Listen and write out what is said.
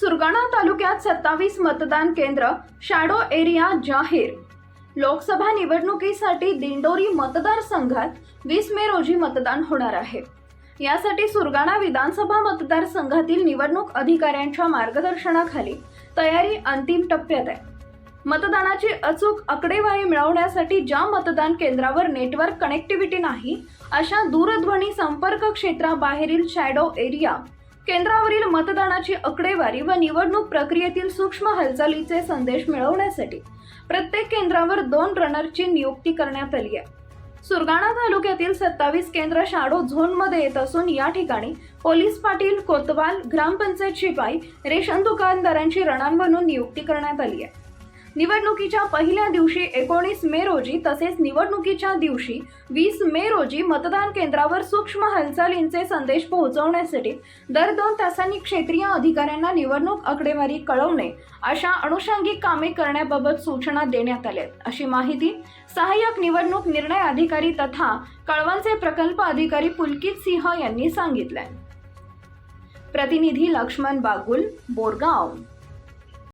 सुरगाणा तालुक्यात सत्तावीस मतदान केंद्र शॅडो एरिया जाहीर. लोकसभा निवडणुकीसाठी दिंडोरी मतदारसंघात वीस मे रोजी मतदान होणार आहे. यासाठी सुरगाणा विधानसभा मतदारसंघातील निवडणूक अधिकाऱ्यांच्या मार्गदर्शनाखाली तयारी अंतिम टप्प्यात आहे. मतदानाची अचूक आकडेवारी मिळवण्यासाठी ज्या मतदान केंद्रावर नेटवर्क कनेक्टिव्हिटी नाही अशा दूरध्वनी संपर्क क्षेत्राबाहेरील शॅडो एरिया केंद्रावरील मतदानाची आकडेवारी व निवडणूक प्रक्रियेतील सूक्ष्म हालचालीचे संदेश मिळवण्यासाठी प्रत्येक केंद्रावर दोन रनरची नियुक्ती करण्यात आली आहे. सुरगाणा तालुक्यातील सत्तावीस केंद्र शाडो झोनमध्ये येत असून या ठिकाणी पोलीस पाटील कोतवाल ग्रामपंचायत शिपाई रेशन दुकानदारांची रणांवरून म्हणून नियुक्ती करण्यात आली आहे. निवडणुकीच्या पहिल्या दिवशी एकोणीस मे रोजी तसेच निवडणुकीच्या दिवशी वीस मे रोजी मतदान केंद्रावर सूक्ष्म हालचालींचे संदेश पोहोचवण्यासाठी दर दोन तासांनी क्षेत्रीय अधिकाऱ्यांना निवडणूक आकडेवारी कळवणे अशा अनुषंगिक कामे करण्याबाबत सूचना देण्यात आल्या आहेत. अशी माहिती सहाय्यक निवडणूक निर्णय अधिकारी तथा कळवणचे प्रकल्प अधिकारी पुलकित सिंह यांनी सांगितलंय प्रतिनिधी लक्ष्मण बागुल बोरगाव